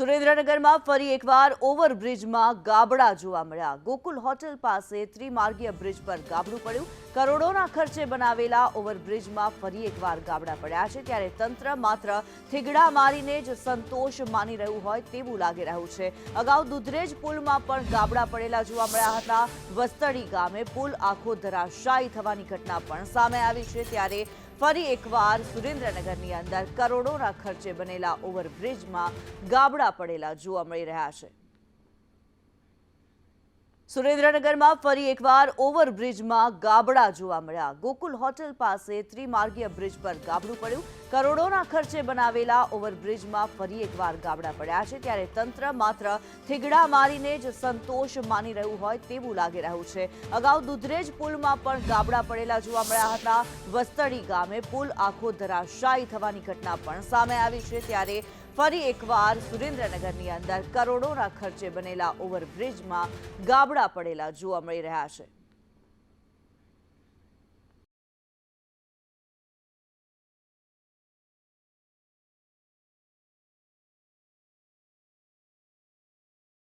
સુરેન્દ્રનગરમાં ફરી એકવાર ઓવરબ્રિજમાં ગાબડા જોવા મળ્યા. ગોકુલ હોટેલ પાસે ત્રિમાર્ગીય બ્રિજ પર ગાબડું પડ્યું. કરોડોના ખર્ચે બનાવેલા ઓવરબ્રિજમાં ફરી એકવાર ગાબડા પડ્યા છે. ત્યારે તંત્ર માત્ર થીગડા મારીને જ સંતોષ માની રહ્યું હોય તેવું લાગી રહ્યું છે. અગાઉ દુધરેજ પુલમાં પણ ગાબડા પડેલા જોવા મળ્યા હતા. વસ્તડી ગામે પુલ આખો ધરાશાયી થવાની ઘટના પણ સામે આવી છે. ત્યારે ફરી એકવાર સુરેન્દ્રનગરની અંદર કરોડોના ખર્ચે બનેલા ઓવરબ્રિજમાં ગાબડા પડેલા જોવા મળી રહ્યા છે. સુરેન્દ્રનગરમાં ફરી એકવાર ઓવરબ્રિજમાં ગાબડા જોવા મળ્યા. ગોકુલ હોટેલ પાસે ત્રિમાર્ગીય બ્રિજ પર ગાબડું પડ્યું. કરોડોના ખર્ચે બનાવેલા ઓવરબ્રિજમાં ફરી એકવાર ગાબડા પડ્યા છે. ત્યારે તંત્ર માત્ર થીગડા મારીને જ સંતોષ માની રહ્યું હોય તેવું લાગી રહ્યું છે. અગાઉ દુધરેજ પુલમાં પણ ગાબડા પડેલા જોવા મળ્યા હતા. વસ્તડી ગામે પુલ આખો ધરાશાયી થવાની ઘટના પણ સામે આવી છે. ત્યારે ફરી એકવાર સુરેન્દ્રનગરની અંદર કરોડોના ખર્ચે બનેલા ઓવરબ્રિજમાં ગાબડા પડેલા જોવા મળી રહ્યા છે.